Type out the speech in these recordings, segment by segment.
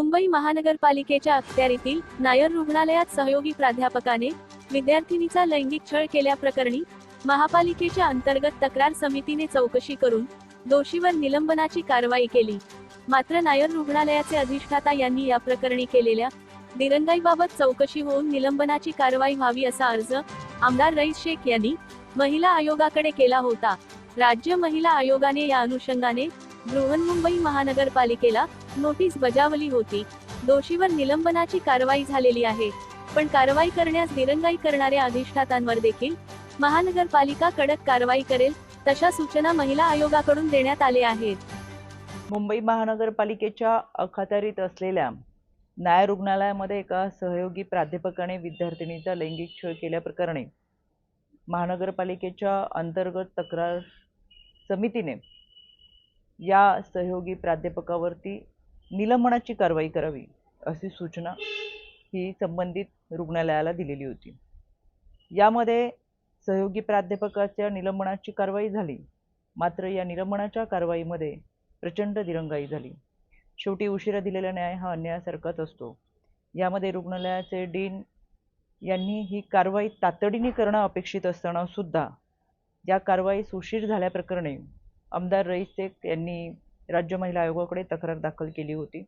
मुंबई महानगरपालिकेच्या अखत्यारीतील नायर रुग्णालयात सहयोगी प्राध्यापकाने विद्यार्थिनीचा लैंगिक छळ केल्याप्रकरणी महापालिकेच्या अंतर्गत तक्रार समितीने चौकशी करून दोषीवर निलंबनाची कारवाई केली. मात्र नायर रुग्णालयाचे अधिष्ठाता यांनी या प्रकरणी केलेल्या दिरंगाईबाबत चौकशी होऊन निलंबनाची कारवाई व्हावी असा अर्ज आमदार रईस शेख यांनी महिला आयोगाकडे केला होता. राज्य महिला आयोगाने या अनुषंगाने बृहन्मुंबई महानगरपालिकेला नोटीस बजावली होती. दोषीवर निलंबनाची कारवाई झालेली आहे. पण कारवाई करण्यास दिरंगाई करणाऱ्या अधिष्ठातांवर देखील महानगरपालिका कडक कारवाई करेल तशा सूचना महिला आयोगाकडून देण्यात आले आहेत. मुंबई महानगरपालिकेच्या अखत्यारीत असलेल्या न्याय रुग्णालयामध्ये एका सहयोगी प्राध्यापकाने विद्यार्थिनीचा लैंगिक छळ केल्याप्रकरणी महानगरपालिकेच्या अंतर्गत तक्रार समितीने या सहयोगी प्राध्यापकावरती निलंबनाची कारवाई करावी अशी सूचना ही संबंधित रुग्णालयाला दिलेली होती. यामध्ये सहयोगी प्राध्यापकाच्या निलंबनाची कारवाई झाली. मात्र या निलंबनाच्या कारवाईमध्ये प्रचंड दिरंगाई झाली. शेवटी उशिरा दिलेला न्याय हा अन्यायासारखाच असतो. यामध्ये रुग्णालयाचे डीन यांनी ही कारवाई तातडीने करणं अपेक्षित असताना सुद्धा या कारवाईस उशीर झाल्याप्रकरणी आमदार रईस शेख यांनी राज्य महिला आयोगाकडे तक्रार दाखल केली होती.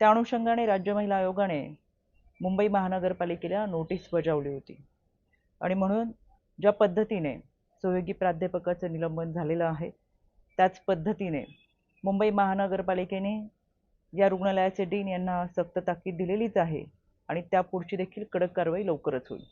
त्या अनुषंगाने राज्य महिला आयोगाने मुंबई महानगरपालिकेला नोटीस बजावली होती. आणि म्हणून ज्या पद्धतीने सहयोगी प्राध्यापकाचं निलंबन झालेलं आहे त्याच पद्धतीने मुंबई महानगरपालिकेने या रुग्णालयाचे डीन यांना सक्त ताकीद दिलेलीच आहे आणि त्यापुढची देखील कडक कारवाई लवकरच होईल.